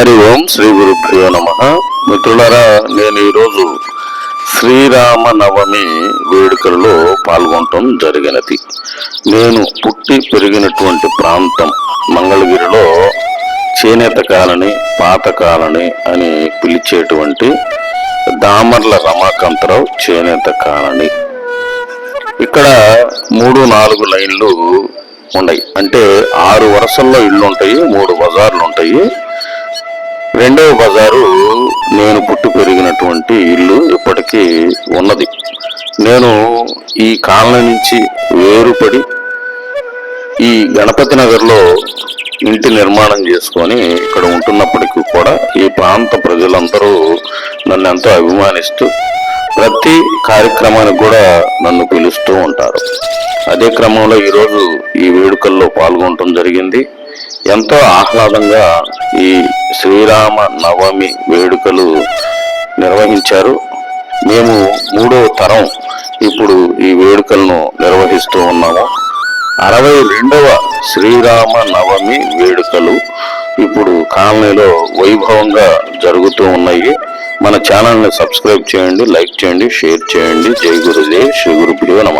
హరి ఓం శ్రీ గురుభ్యో నమ. మిత్రులారా నేను ఈరోజు శ్రీరామ నవమి వేడుకలలో పాల్గొనటం జరిగినది. నేను పుట్టి పెరిగినటువంటి ప్రాంతం మంగళగిరిలో చేనేత కాలనీ పాత కాలనీ అని పిలిచేటువంటి దామర్ల రమాకాంతరావు చేనేత కాలనీ. ఇక్కడ మూడు నాలుగు లైన్లు ఉన్నాయి. అంటే ఆరు వరుసల్లో ఇళ్ళు ఉంటాయి మూడు బజార్లు ఉంటాయి రెండవ బజారు నేను పుట్టి పెరిగినటువంటి ఇల్లు ఇప్పటికీ ఉన్నది. నేను ఈ కాలనీ నుంచి వేరుపడి ఈ గణపతి నగర్లో ఇంటి నిర్మాణం చేసుకొని ఇక్కడ ఉంటున్నప్పటికీ కూడా ఈ ప్రాంత ప్రజలందరూ నన్ను ఎంతో అభిమానిస్తూ ప్రతి కార్యక్రమానికి కూడా నన్ను పిలుస్తూ ఉంటారు. అదే క్రమంలో ఈరోజు ఈ వేడుకల్లో పాల్గొనడం జరిగింది. ఎంతో ఆహ్లాదంగా ఈ శ్రీరామ నవమి వేడుకలు నిర్వహించారు. మేము మూడో తరం ఇప్పుడు ఈ వేడుకలను నిర్వహిస్తూ ఉన్నాము. అరవై రెండవ శ్రీరామ నవమి వేడుకలు ఇప్పుడు కాలనీలో వైభవంగా జరుగుతూ ఉన్నాయి. మన ఛానల్ని సబ్స్క్రైబ్ చేయండి లైక్ చేయండి షేర్ చేయండి. జై గురుదేవ్ శ్రీ గురుభ్యో నమ.